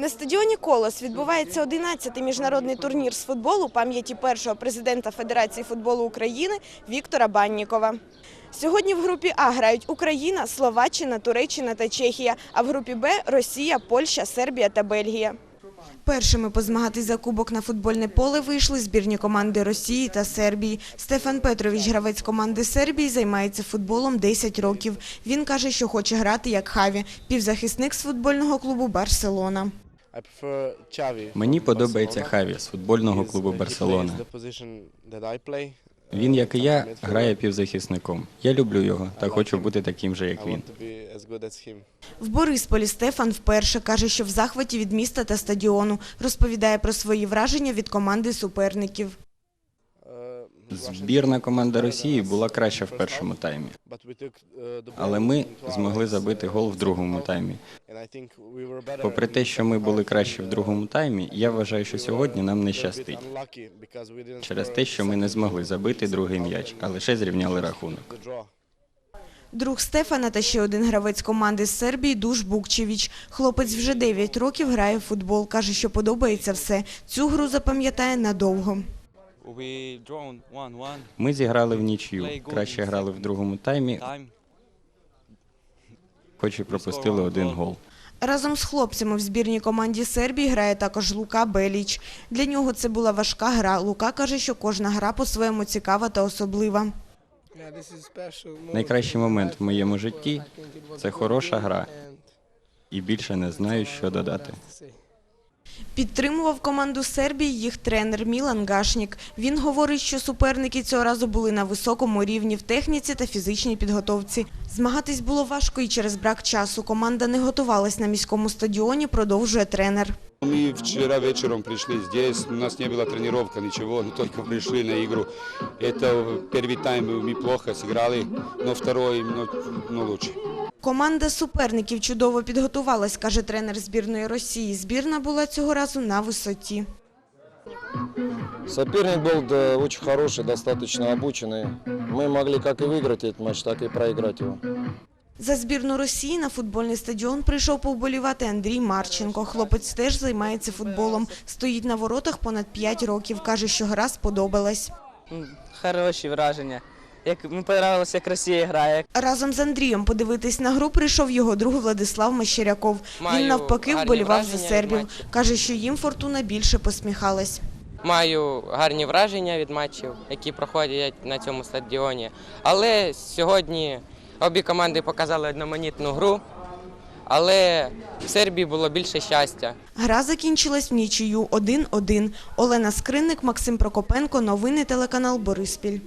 На стадіоні Колос відбувається 11-й міжнародний турнір з футболу пам'яті першого президента Федерації футболу України Віктора Баннікова. Сьогодні в групі А грають Україна, Словаччина, Туреччина та Чехія, а в групі Б – Росія, Польща, Сербія та Бельгія. Першими позмагатись за кубок на футбольне поле вийшли збірні команди Росії та Сербії. Стефан Петрович, гравець команди Сербії, займається футболом 10 років. Він каже, що хоче грати як Хаві, півзахисник з футбольного клубу Барселона. Мені подобається Хаві з футбольного клубу Барселона. play. Він, як і я, грає півзахисником. Я люблю його та хочу бути таким же, як він. В Борисполі Стефан вперше каже, що в захваті від міста та стадіону. Розповідає про свої враження від команди суперників. Збірна команда Росії була краща в першому таймі, але ми змогли забити гол в другому таймі. Попри те, що ми були кращі в другому таймі, я вважаю, що сьогодні нам не щастить через те, що ми не змогли забити другий м'яч, а лише зрівняли рахунок. Друг Стефана та ще один гравець команди з Сербії Душ Букчевіч. Хлопець вже 9 років грає в футбол. Каже, що подобається все. Цю гру запам'ятає надовго. We drawn 1-1 Ми зіграли в нічю, краще грали в другому таймі, хоч і пропустили один гол. Разом з хлопцями в збірній команді Сербії грає також Лука Беліч. Для нього це була важка гра. Лука каже, що кожна гра по-своєму цікава та особлива. Найкращий момент в моєму житті це хороша гра. І більше не знаю, що додати. Підтримував команду Сербії їх тренер Мілан Гашнік. Він говорить, що суперники цього разу були на високому рівні в техніці та фізичній підготовці. Змагатись було важко і через брак часу. Команда не готувалась на міському стадіоні, продовжує тренер. Мы вчера вечером пришли здесь, у нас не была тренировка, ничего, мы только пришли на игру. Это первый тайм мы плохо сыграли, но второй, но, но лучше. Команда суперників чудово підготувалась, каже тренер збірної Росії. Збірна була цього разу на висоті. Соперник был да, очень хороший, достаточно обученный. Мы могли как и выиграть этот матч, так и проиграть его. За збірну Росії на футбольний стадіон прийшов повболівати Андрій Марченко. Хлопець теж займається футболом. Стоїть на воротах понад 5 років. Каже, що гра сподобалась. М, Хороші враження. Як мені подобалося, як Росія грає. Разом з Андрієм подивитись на гру прийшов його друг Владислав Мещеряков. Він навпаки гарні вболівав за враження від сербів. матчу. Каже, що їм фортуна більше посміхалась. Маю гарні враження від матчів, які проходять на цьому стадіоні. Але сьогодні обі команди показали одноманітну гру. Але в Сербії було більше щастя. Гра закінчилась в нічию 1-1. Олена Скринник, Максим Прокопенко. Новини телеканал Бориспіль.